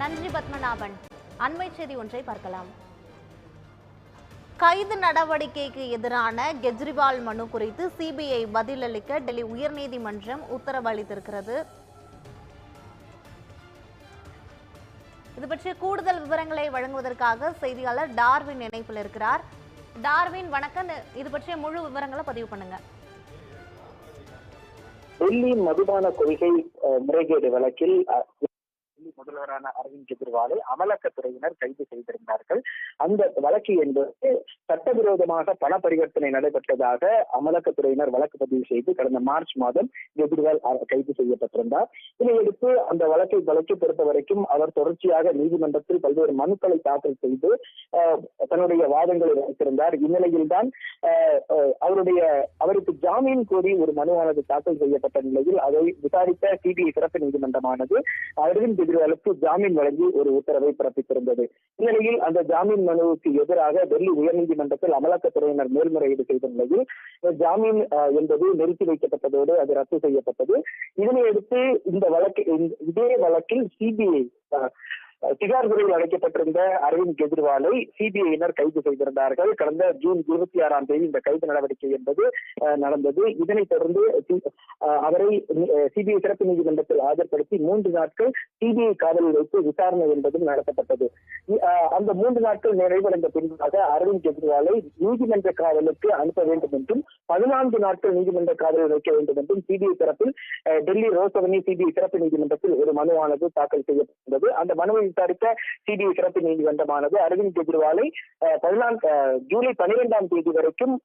நன்றி பத்மநாபன். அண்மை செய்தி ஒன்றை பார்க்கலாம். கைது நடவடிக்கைக்கு எதிரான கெஜ்ரிவால் மனு குறித்து சிபிஐ பதிலளிக்க டெல்லி உயர்நீதிமன்றம் உத்தரவு அளித்திருக்கிறது. இது பற்றிய கூடுதல் விவரங்களை வழங்குவதற்காக செய்தியாளர் டார்வின் இணைப்பில் இருக்கிறார். டார்வின் வணக்கம். இது பற்றிய முழு விவரங்களை பதிவு பண்ணுங்க. டெல்லி மதுபான கொள்கை முறைகேடு வழக்கில் முதல்வரான அரவிந்த் கெஜ்ரிவாலை அமலாக்கத்துறையினர் கைது செய்திருந்தார்கள். அந்த வழக்கு என்பது சட்டவிரோதமாக பண பரிவர்த்தனை நடைபெற்றதாக அமலாக்கத்துறையினர் வழக்கு பதிவு செய்து கடந்த மார்ச் மாதம் கெஜ்ரிவால் கைது செய்யப்பட்டிருந்தார். இதையடுத்து அந்த வழக்கை வழக்கை பொறுத்த வரைக்கும் அவர் தொடர்ச்சியாக நீதிமன்றத்தில் பல்வேறு மனுக்களை தாக்கல் செய்து தன்னுடைய வாதங்களை வைத்திருந்தார். இந்நிலையில்தான் அவருடைய அவருக்கு ஜாமீன் கோரி ஒரு மனுவானது தாக்கல் செய்யப்பட்ட நிலையில் அதை விசாரித்த சிபிஐ சிறப்பு நீதிமன்றமானது அரவிந்த் கெஜ்ரிவாலுக்கு ஜாமீன் வழங்கி ஒரு உத்தரவை பிறப்பித்திருந்தது. இந்நிலையில் அந்த ஜாமீன் மனுவுக்கு எதிராக டெல்லி உயர்நீதிமன்ற நீதிமன்றத்தில் அமலாக்கத்துறையினர் மேல்முறையீடு செய்த நிலையில் ஜாமீன் அஹ், என்பது நிறுத்தி வைக்கப்பட்டதோடு அது ரத்து செய்யப்பட்டது. இதனையடுத்து இந்த வழக்கு இந்த- இதே வழக்கில் சிபிஐ திகார் சிறையில் அடைக்கப்பட்டிருந்த அரவிந்த் கெஜ்ரிவாலை சிபிஐயினர் கைது செய்திருந்தார்கள். கடந்த ஜூன் இருபத்தி ஆறாம் தேதி இந்த கைது நடவடிக்கை என்பது நடந்தது. இதனைத் தொடர்ந்து அவரை சிபிஐ சிறப்பு நீதிமன்றத்தில் ஆஜர்படுத்தி மூன்று நாட்கள் சிபிஐ காவலில் வைத்து விசாரணை என்பதும் நடத்தப்பட்டது. அந்த மூன்று நாட்கள் நிறைவடைந்த பின்பாக அரவிந்த் கெஜ்ரிவாலை நீதிமன்ற காவலுக்கு அனுப்ப வேண்டும் என்றும் பதினான்கு நாட்கள் நீதிமன்ற காவலில் வைக்க வேண்டும் என்றும் சிபிஐ தரப்பில் டெல்லி ரோசவனி சிபிஐ சிறப்பு நீதிமன்றத்தில் ஒரு மனுவானது தாக்கல் செய்யப்பட்டது. அந்த மனுவை விசாரித்த சிபிஐ சிறப்பு நீதிமன்றமானது. அரவிந்த் கெஜ்ரிவாலை அஹ், பதினான்கு ஜூலை பனிரெண்டாம் தேதி வரைக்கும்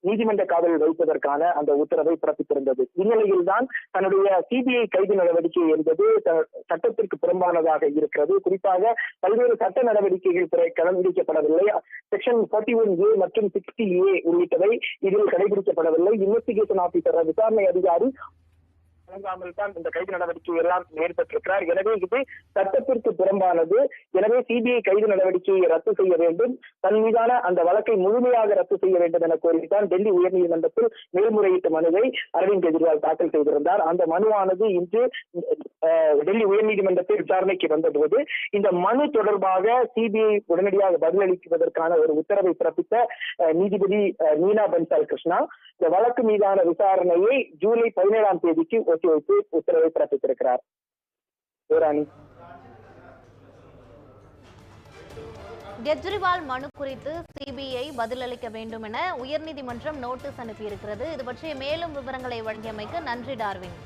நீதிமன்ற காவலில் வைப்பதற்கான அந்த உத்தரவை பிறப்பித்திருந்தது. இந்நிலையில் தான் தன்னுடைய சிபிஐ கைது நடவடிக்கை என்பது சட்டத்திற்கு புறம்பானதாக இருக்கிறது. குறிப்பாக பல்வேறு சட்ட நடவடிக்கைகள் பிற- கடைபிடிக்கப்படவில்லை. செக்ஷன் 41 ஒன் ஏ மற்றும் சிக்ஸ்டி ஏ உள்ளிட்டவை இதில் கடைபிடிக்கப்படவில்லை. இன்வெஸ்டிகேஷன் ஆபீசர் விசாரணை அதிகாரி வழங்காமல் தான் இந்த கைது நடவடிக்கை எல்லாம் ஏற்பட்டிருக்கிறார் எனவே இது சட்டத்திற்கு புறம்பானது. எனவே சிபிஐ கைது நடவடிக்கையை ரத்து செய்ய வேண்டும். தன் மீதான அந்த வழக்கை முழுமையாக ரத்து செய்ய வேண்டும் என கோரித்தான் டெல்லி உயர்நீதிமன்றத்தில் மேல்முறையீட்டு மனுவை அரவிந்த் கெஜ்ரிவால் தாக்கல் செய்திருந்தார். அந்த மனுவானது இன்று டெல்லி உயர்நீதிமன்றத்தில் விசாரணைக்கு வந்தபோது இந்த மனு தொடர்பாக சிபிஐ உடனடியாக பதிலளிப்பதற்கான ஒரு உத்தரவை பிறப்பித்த அஹ், நீதிபதி அஹ், நீனா பன்சால் கிருஷ்ணா இந்த வழக்கு மீதான விசாரணையை ஜூலை பதினேழாம் தேதிக்கு ஒத்திவைத்து உத்தரவை பிறப்பித்திருக்கிறார். யுவராணி கெஜ்ரிவால் மனு குறித்து சிபிஐ பதிலளிக்க வேண்டும் என உயர்நீதிமன்றம் நோட்டீஸ் அனுப்பியிருக்கிறது. இது பற்றிய மேலும் விவரங்களை வழங்கியமைக்கு நன்றி டார்வின்.